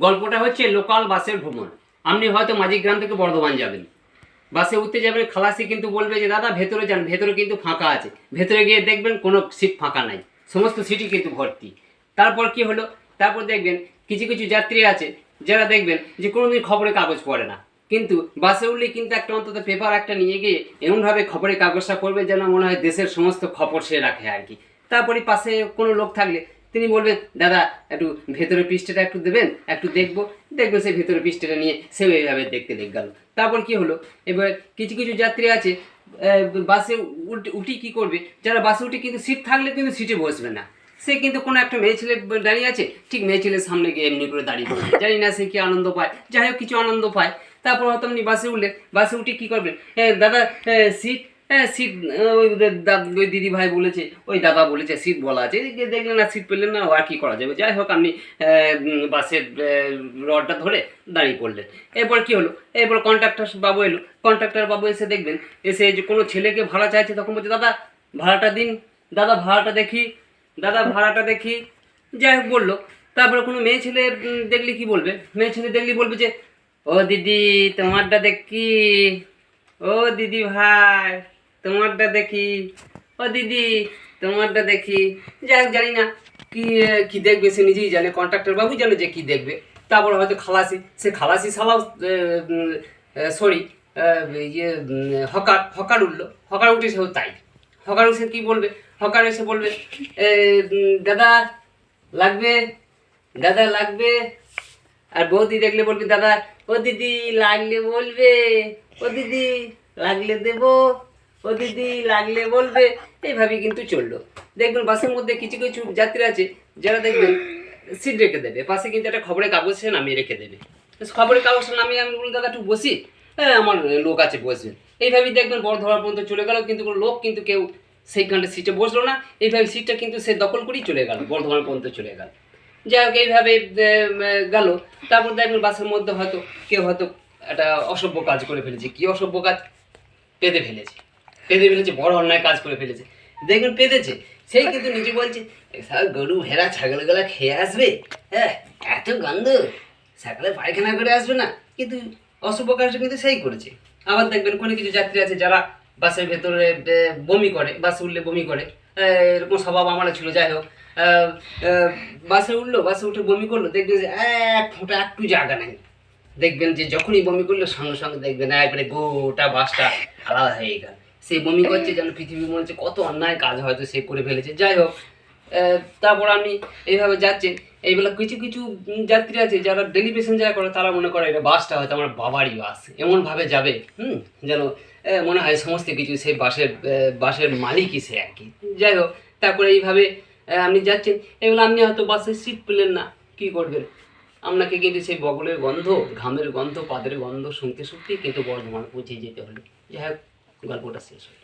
গল্পটা হচ্ছে লোকাল বাসের ভ্রমণ। আপনি হয়তো মাঝিগ্রাম থেকে বর্ধমান যাবেন। বাসে উঠতে যাবেন, খালাসি কিন্তু বলবে যে, দাদা, ভেতরে যান, ভেতরে কিন্তু ফাঁকা আছে। ভেতরে গিয়ে দেখবেন কোনো সিট ফাঁকা নাই। সমস্ত সিটই কিন্তু ভর্তি। তারপর কি হলো? তারপর দেখবেন কিছু কিছু যাত্রী আছে, যারা দেখবেন যে কোনোদিন খবরের কাগজ পড়ে না। কিন্তু বাসে উঠলে কিন্তু একটা অন্তত পেপার একটা নিয়ে গিয়ে এমনভাবে খবরের কাগজটা পড়বে যেন মনে হয় দেশের সমস্ত খবর সে রাখে আর কি। তারপরে পাশে কোনো লোক থাকলে তিনি বলবেন দাদা একটু ভেতরের পৃষ্ঠটা একটু দেবেন একটু দেখব। দেখবেন সেই ভেতরের পৃষ্ঠটা নিয়ে সেও এইভাবে দেখতে দেখ গেল। তারপর কি হলো? এবার কিছু কিছু যাত্রী আছে বাসে উঠি কি করবে? যারা বাসে উঠে কিন্তু সিট থাকলে কিন্তু সিটে বসবে না। সে কিন্তু কোনো একটা মেয়ে ছেলে দাঁড়িয়ে আছে ঠিক মেয়ে ছেলের সামনে গিয়ে এমনি করে দাঁড়িয়ে জানি না সে কি আনন্দ পায়। যাই হোক কিছু আনন্দ পায়। তারপর হয়তো আপনি বাসে উঠলেন বাসে উঠে কী করবেন? "এ, দাদা সিট হ্যাঁ সিট ওই ওই দিদি ভাই বলেছে, ওই দাদা বলেছে, সিট বলা আছে। দেখলেন না, সিট পেলেন না, আর কি করা যাবে? যাই হোক, আপনি বাসের রডটা ধরে দাঁড়িয়ে পড়লেন। এরপর কি হলো? এরপর কন্ট্রাক্টর বাবু এলো। কন্ট্রাক্টর বাবু এসে দেখবেন, এসে যে কোনো ছেলেকে ভাড়া চাইছে, তখন বলছে, দাদা, ভাড়াটা দিন। দাদা, ভাড়াটা দেখি। দাদা, ভাড়াটা দেখি। যাই হোক, বলল। তারপরে কোনো মেয়ে ছেলে দেখলে কি বলবে? মেয়ে ছেলে দেখলে বলবে যে, ও দিদি, তোমারটা দেখি। ও দিদি ভাই। তোমারটা দেখি। ও দিদি, তোমারটা দেখি। যাই জানি না কি কি দেখবে, সে নিজেই জানে কন্ট্রাক্টর বাবু জানে যে কি দেখবে। তারপর হয়তো খালাসি, সে খালাসি সালাও সরি ইয়ে হকার হকার উঠল। হকার উঠে সেও তাই। হকার উঠে কি বলবে? হকার এসে বলবে দাদা, লাগবে দাদা, লাগবে। আর বৌদি দেখলে বলবে, দাদা, ও দিদি লাগলে বলবে, ও দিদি লাগলে দেব। ও দিদি লাগলে বলবে এইভাবে কিন্তু চলল। দেখবেন বাসের মধ্যে কিছু কিছু যাত্রী আছে, যারা দেখবেন সিট রেখে দেবে। পাশে কিন্তু একটা খবরের কাগজ সে নামিয়ে রেখে দেবে। খবরের কাগজ নামিয়ে আমি বলুন দাদা, একটু বসি। হ্যাঁ আমার লোক আছে বসবেন এইভাবেই দেখবেন বড় ধরার পর্যন্ত চলে গেল, কিন্তু কোনো লোক কিন্তু কেউ সেইখানটা সিটে বসল না। এইভাবে সিটটা কিন্তু সে দখল করেই চলে গেল বর্ধমান পর্যন্ত চলে গেল। যাই হোক, এইভাবে গেল। তারপর দেখবেন বাসের মধ্যে হয়তো কেউ হয়তো একটা অসভ্য কাজ করে ফেলেছে। কি অসভ্য কাজ? পেতে ফেলেছে। পেতে ফেলেছে, বড় অন্যায় কাজ করে ফেলেছে। দেখবেন পেতেছে সেই কিন্তু নিজে বলছে গরু, ভেড়া ছাগলগুলা খেয়ে আসবে? হ্যাঁ এত গন্ধ, সকালে পায়খানা করে আসবে না। কিন্তু অশুভ কাজটা কিন্তু সেই করেছে। আবার দেখবেন কোনো কিছু যাত্রী আছে যারা বাসের ভেতরে বমি করে, বাসে উঠলে বমি করে। এরকম স্বভাব আমারও ছিল, যাই হোক। বাসে উঠল, বাসে উঠে বমি করল দেখবেন যে এক ফোঁটা একটু জায়গা নেই। দেখবেন যে যখনই বমি করল, সঙ্গে সঙ্গে দেখবেন একবারে গোটা বাসটা আলাদা হয়ে গেল। সেই বমি করছে, যেন পৃথিবী মনে হচ্ছে কত অন্যায় কাজ হয়তো সে করে ফেলেছে। যাই হোক তারপর আপনি এইভাবে যাচ্ছেন এইবেলা কিছু কিছু যাত্রী আছে, যারা ডেলি প্যাসেঞ্জার করে, তারা মনে করে এটা বাসটা হয়তো আমার বাবারই বাস এমনভাবে যাবে, হুম? যেন মনে হয় সমস্ত কিছু সেই বাসের বাসের মালিকই সে আর কি। যাই হোক, তারপরে এইভাবে আপনি যাচ্ছেন এগুলো আপনি হয়তো বাসে সিট পেলেন না, কি করবেন? আপনাকে কিন্তু সেই বগলের গন্ধ, ঘামের গন্ধ, পাদের গন্ধ শুনতে শুনতেই কিন্তু বর্ধমান পৌঁছে যেতে হলো। যাই হোক গল্পটা শেষ হলো